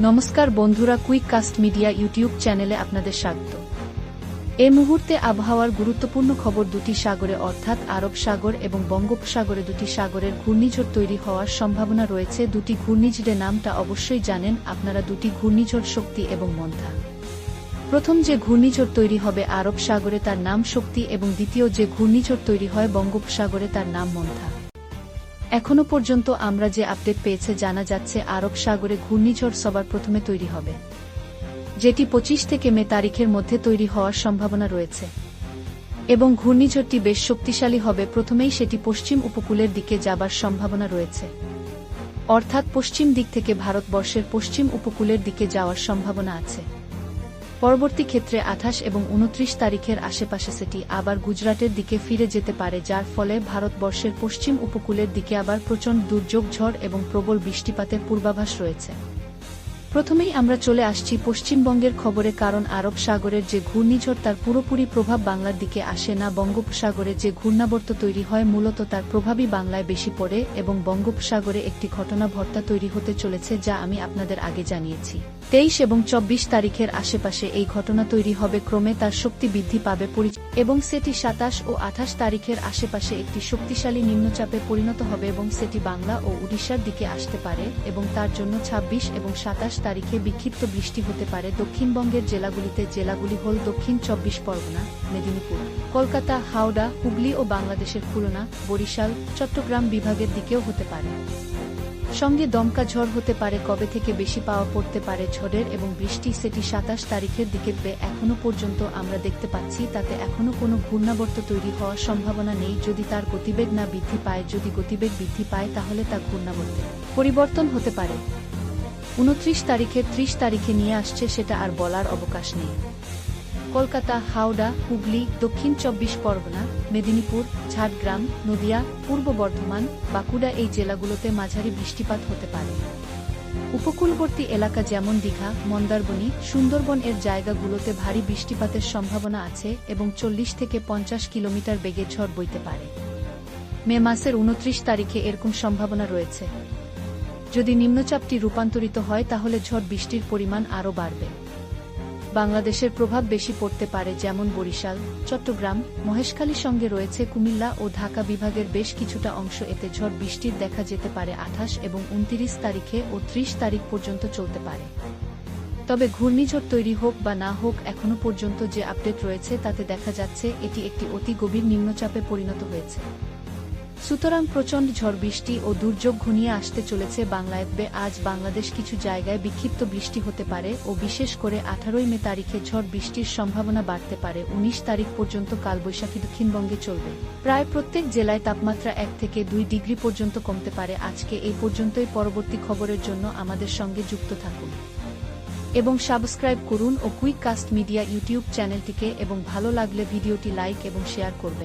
নমস্কার বন্ধুরা quick caste media YouTube চ্যানেলে আপনাদের স্বাগত। এ মুহূর্তে আবহাওয়ার গুরুত্বপূর্ণ খবর দুটি সাগরে, অর্থাৎ আরব সাগর এবং বঙ্গোপসাগরে দুটি সাগরের ঘূর্ণিঝড় তৈরি হওয়ার সম্ভাবনা রয়েছে। দুটি ঘূর্ণিঝড়ের নামটা অবশ্যই জানেন। আপনারা দুটি ঘূর্ণিঝড় শক্তি এবং মন্থা। প্রথম যে ঘূর্ণিঝড় তৈরি হবে আরব সাগরে তার নাম শক্তি এবং দ্বিতীয় যে ঘূর্ণিঝড় তৈরি হয় বঙ্গোপসাগরে তার নাম মন্থা। এখনও পর্যন্ত আমরা যে আপডেট পেয়েছে জানা যাচ্ছে আরব সাগরে ঘূর্ণিঝড় সবার প্রথমে তৈরি হবে। যেটি পঁচিশ থেকে মে তারিখের মধ্যে তৈরি হওয়ার সম্ভাবনা রয়েছে। এবং ঘূর্ণিঝড়টি বেশ শক্তিশালী হবে, প্রথমেই সেটি পশ্চিম উপকূলের দিকে যাবার সম্ভাবনা রয়েছে। অর্থাৎ পশ্চিম দিক থেকে ভারতবর্ষের পশ্চিম উপকূলের দিকে যাওয়ার সম্ভাবনা আছে। পরবর্তী ক্ষেত্রে আঠাশ এবং উনত্রিশ তারিখের আশেপাশে সেটি আবার গুজরাটের দিকে ফিরে যেতে পারে, যার ফলে ভারতবর্ষের পশ্চিম উপকূলের দিকে আবার প্রচণ্ড দুর্যোগ, ঝড় এবং প্রবল বৃষ্টিপাতের পূর্বাভাস রয়েছে। প্রথমেই আমরা চলে আসছি পশ্চিমবঙ্গের খবরে, কারণ আরব সাগরের যে ঘূর্ণিঝড় তার পুরোপুরি প্রভাব বাংলার দিকে আসে না। বঙ্গোপসাগরে যে ঘূর্ণাবর্ত তৈরি হয়, মূলত তার প্রভাবই বাংলায় বেশি পড়ে এবং বঙ্গোপসাগরে একটি ঘটনা ভর্তা তৈরি হতে চলেছে, যা আমি আপনাদের আগে জানিয়েছি। তেইশ এবং চব্বিশ তারিখের আশেপাশে এই ঘটনা তৈরি হবে। ক্রমে তার শক্তি বৃদ্ধি পাবে। এবং সেটি সাতাশ ও আঠাশ তারিখের আশেপাশে একটি শক্তিশালী নিম্নচাপে পরিণত হবে এবং সেটি বাংলা ও উড়িষ্যার দিকে আসতে পারে এবং তার জন্য ২৬ এবং সাতাশ তারিখে বিক্ষিপ্ত বৃষ্টি হতে পারে দক্ষিণবঙ্গের জেলাগুলিতে। জেলাগুলি হল দক্ষিণ চব্বিশ পরগনা, মেদিনীপুর, কলকাতা, হাওড়া, হুগলি ও বাংলাদেশের খুলনা, বরিশাল, চট্টগ্রাম বিভাগের দিকেও হতে পারে। সঙ্গে দমকা ঝড় হতে পারে, কবে থেকে বেশি পাওয়া পড়তে পারে ঝড়ের এবং বৃষ্টি সেটি সাতাশ তারিখের দিকে বে এখনও পর্যন্ত আমরা দেখতে পাচ্ছি, তাতে এখনও কোনো ঘূর্ণাবর্ত তৈরি হওয়ার সম্ভাবনা নেই। যদি তার গতিবেগ না বৃদ্ধি পায়, যদি গতিবেগ বৃদ্ধি পায়, তাহলে তা ঘূর্ণাবর্তে পরিবর্তন হতে পারে। উনত্রিশ তারিখে ত্রিশ তারিখে নিয়ে আসছে সেটা আর বলার অবকাশ নেই। কলকাতা, হাওড়া, হুগলি, দক্ষিণ চব্বিশ পরগনা, মেদিনীপুর, ঝাড়গ্রাম, নদিয়া, পূর্ব বর্ধমান, বাঁকুড়া এই জেলাগুলোতে মাঝারি বৃষ্টিপাত হতে পারে। উপকূলবর্তী এলাকা যেমন দীঘা মন্দারবনী সুন্দরবন এর জায়গাগুলোতে ভারী বৃষ্টিপাতের সম্ভাবনা আছে এবং চল্লিশ থেকে পঞ্চাশ কিলোমিটার বেগে ঝড় বইতে পারে। মে মাসের উনত্রিশ তারিখে এরকম সম্ভাবনা রয়েছে। যদি নিম্নচাপটি রূপান্তরিত হয়, তাহলে ঝড় বৃষ্টির পরিমাণ আরও বাড়বে। বাংলাদেশের প্রভাব বেশি পড়তে পারে যেমন বরিশাল, চট্টগ্রাম, মহেশখালীর সঙ্গে রয়েছে কুমিল্লা ও ঢাকা বিভাগের বেশ কিছুটা অংশ। এতে ঝড় বৃষ্টির দেখা যেতে পারে আঠাশ এবং উনত্রিশ তারিখে ও ত্রিশ তারিখ পর্যন্ত চলতে পারে। তবে ঘূর্ণিঝড় তৈরি হোক বা না হোক, এখনও পর্যন্ত যে আপডেট রয়েছে, তাতে দেখা যাচ্ছে এটি একটি অতি গভীর নিম্নচাপে পরিণত হয়েছে। সুতরাং প্রচণ্ড ঝড় বৃষ্টি ও দুর্যোগ ঘনিয়ে আসতে চলেছে বাংলায়। আজ বাংলাদেশ কিছু জায়গায় বিক্ষিপ্ত বৃষ্টি হতে পারে ও বিশেষ করে আঠারোই মে তারিখে ঝড় বৃষ্টির সম্ভাবনা বাড়তে পারে। উনিশ তারিখ পর্যন্ত কালবৈশাখী দক্ষিণবঙ্গে চলবে। প্রায় প্রত্যেক জেলায় তাপমাত্রা এক থেকে দুই ডিগ্রি পর্যন্ত কমতে পারে। আজকে এই পর্যন্তই। পরবর্তী খবরের জন্য আমাদের সঙ্গে যুক্ত থাকুন। এবং সাবস্ক্রাইব করুন ও কুইক কাস্ট মিডিয়া ইউটিউব চ্যানেলটিকে এবং ভালো লাগলে ভিডিওটি লাইক এবং শেয়ার করবেন।